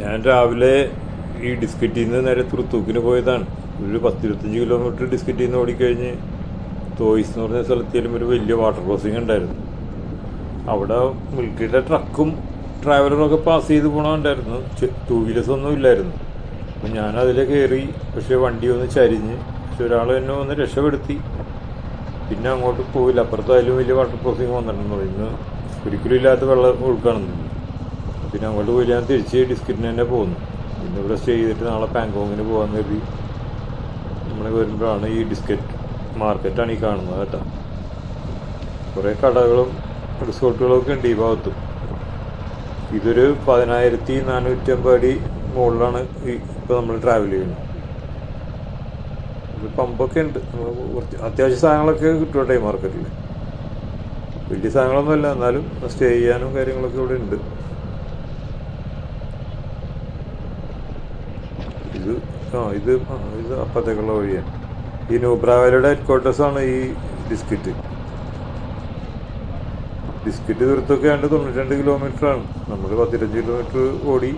ഞാൻ രാവിലെ ഈ ഡിസ്കറ്റിൽ നിന്ന് നേരെ തൃത്തൂക്കിന് പോയതാണ്. ഒരു പത്തിരുപത്തഞ്ച് കിലോമീറ്റർ ഡിസ്കറ്റിൽ നിന്ന് ഓടിക്കഴിഞ്ഞ് തോയ്സ് എന്ന് പറഞ്ഞ സ്ഥലത്ത് ഒരു വലിയ വാട്ടർ ക്രോസിംഗ് ഉണ്ടായിരുന്നു. അവിടെ മിൽക്കിയുടെ ട്രക്കും ട്രാവലറും ഒക്കെ പാസ് ചെയ്ത് പോകണമുണ്ടായിരുന്നു ടൂ വീലേഴ്സ് ഒന്നും ഇല്ലായിരുന്നു. അപ്പം ഞാൻ അതിൽ കയറി പക്ഷേ വണ്ടി ഒന്ന് ചരിഞ്ഞ് പക്ഷെ ഒരാൾ എന്നെ ഒന്ന് രക്ഷപ്പെടുത്തി. പിന്നെ അങ്ങോട്ട് പോയില്ല. അപ്പുറത്തായാലും വലിയ വാട്ടർ ക്രോസിംഗ് വന്നിട്ടുണ്ടോ ഇന്ന് ഒരിക്കലും ഇല്ലാത്ത വെള്ളം ഒഴുക്കാണെന്ന് പിന്നെ അങ്ങോട്ട് പോയി ഞാൻ തിരിച്ച് ഡിസ്കിറ്റിന് തന്നെ പോകുന്നു. പിന്നെ ഇവിടെ സ്റ്റേ ചെയ്തിട്ട് നാളെ പാങ്കോങ്ങിന് പോകാൻ കരുതി നമ്മൾ വരുമ്പോഴാണ് ഈ ഡിസ്കറ്റ് മാർക്കറ്റാണ് ഈ കാണുന്നത് കേട്ടോ. കുറേ കടകളും റിസോർട്ടുകളും ഒക്കെ ഉണ്ട് ഈ ഭാഗത്തും. ഇതൊരു പതിനായിരത്തി നാനൂറ്റമ്പത് അടി മുകളിലാണ് ഈ ഇപ്പോൾ നമ്മൾ ട്രാവൽ ചെയ്യുന്നത്. പമ്പൊക്കെ ഉണ്ട്. കുറച്ച് അത്യാവശ്യ സാധനങ്ങളൊക്കെ കിട്ടും ഈ മാർക്കറ്റിൽ വലിയ സാധനങ്ങളൊന്നുമല്ല എന്നാലും സ്റ്റേ ചെയ്യാനും കാര്യങ്ങളൊക്കെ ഇവിടെ ഉണ്ട്. ഇത് ആ ഇത് ഇത് അപ്പത്തേക്കുള്ള വഴിയാണ്. ഈ നൂബ്രാവലയുടെ ഹെഡ് ക്വാർട്ടേഴ്സാണ് ഈ ഡിസ്കിറ്റ് ഡിസ്കിറ്റ് ദൂരത്തൊക്കെ ആണ്ട് തൊണ്ണൂറ്റിരണ്ട് കിലോമീറ്റർ ആണ്. നമ്മൾ പത്തിരഞ്ച് കിലോമീറ്റർ ഓടി.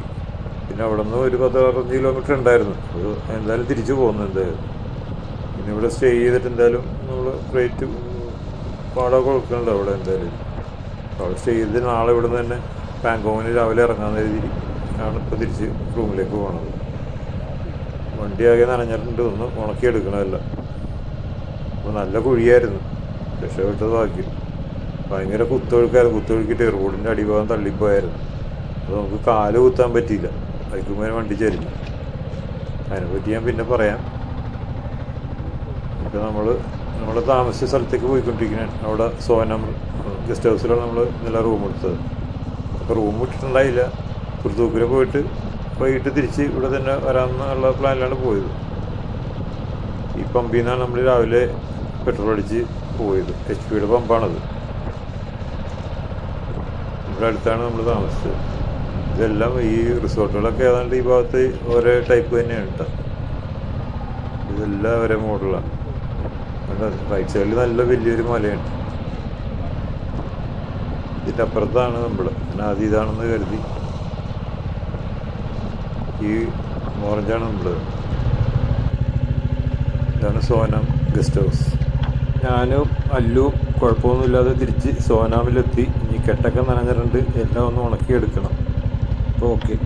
പിന്നെ അവിടെ നിന്ന് ഒരു പത്ത് അറുപത്തഞ്ച് കിലോമീറ്റർ ഉണ്ടായിരുന്നു. അത് എന്തായാലും തിരിച്ചു പോകുന്നു എന്തായാലും. പിന്നെ ഇവിടെ സ്റ്റേ ചെയ്തിട്ട് എന്തായാലും നമ്മൾ റേറ്റ് പാടൊക്കെ കൊടുക്കുന്നുണ്ട് അവിടെ എന്തായാലും. അവിടെ സ്റ്റേ ചെയ്തിട്ട് നാളെ ഇവിടെ നിന്ന് തന്നെ ബാങ്കോങ്ങിന് രാവിലെ ഇറങ്ങാൻ എഴുതി ആണ് ഇപ്പോൾ തിരിച്ച് റൂമിലേക്ക് പോകണത് വണ്ടിയാകെ നനഞ്ഞിട്ടുണ്ട്. ഒന്ന് ഉണക്കിയെടുക്കണമല്ല അപ്പോൾ നല്ല കുഴിയായിരുന്നു. രക്ഷപ്പെട്ടത് ബാക്കി. ഭയങ്കര കുത്തൊഴുക്കായിരുന്നു. കുത്തൊഴുക്കിയിട്ട് റോഡിന്റെ അടിഭാഗം തള്ളിപ്പോയായിരുന്നു. അപ്പോൾ നമുക്ക് കാൽ കുത്താൻ പറ്റിയില്ല. ബൈക്കുമേനെ വണ്ടി ചരിഞ്ഞു. അതിനെപ്പറ്റി ഞാൻ പിന്നെ പറയാം. ഇപ്പോൾ നമ്മൾ നമ്മൾ താമസിച്ച സ്ഥലത്തേക്ക് പോയിക്കൊണ്ടിരിക്കുകയാണ് അവിടെ സോനം ഗസ്റ്റ് ഹൗസിലാണ് നമ്മൾ നല്ല റൂം എടുത്തത്. അപ്പോൾ റൂം ഇട്ടിട്ടുണ്ടായില്ല പുറത്തൂക്കിൽ പോയിട്ട് വൈകിട്ട് തിരിച്ച് ഇവിടെ തന്നെ വരാമെന്നുള്ള പ്ലാനിലാണ് പോയത്. ഈ പമ്പിൽ നിന്നാണ് നമ്മൾ രാവിലെ പെട്രോൾ അടിച്ച് പോയത്. എച്ച് പിയുടെ പമ്പാണത്. ഇവിടെ അടുത്താണ് നമ്മൾ താമസിച്ചത്. ഇതെല്ലാം ഈ റിസോർട്ടുകളൊക്കെ ഏതാണ്ട് ഈ ഭാഗത്ത് ഓരോ ടൈപ്പ് തന്നെയാണ് കേട്ടോ. ഇതെല്ലാം ഒരേ മോഡലാണ് റൈറ്റ് സൈഡിൽ നല്ല വലിയൊരു മലയാണ്. ഇതിന്റെ അപ്പുറത്താണ് നമ്മൾ ഞാൻ ആദ്യം ഇതാണെന്ന് കരുതി. ഈ ഓറഞ്ചാണ് നമ്മൾ ഇതാണ് സോനം ഗസ്റ്റ് ഹൗസ്. ഞാനും അല്ലും കുഴപ്പമൊന്നുമില്ലാതെ തിരിച്ച് സോനാമിലെത്തി ഇനി കെട്ടൊക്കെ നനഞ്ഞിട്ടുണ്ട്. എല്ലാം ഒന്ന് ഉണക്കിയെടുക്കണം. അപ്പോൾ ഓക്കെ.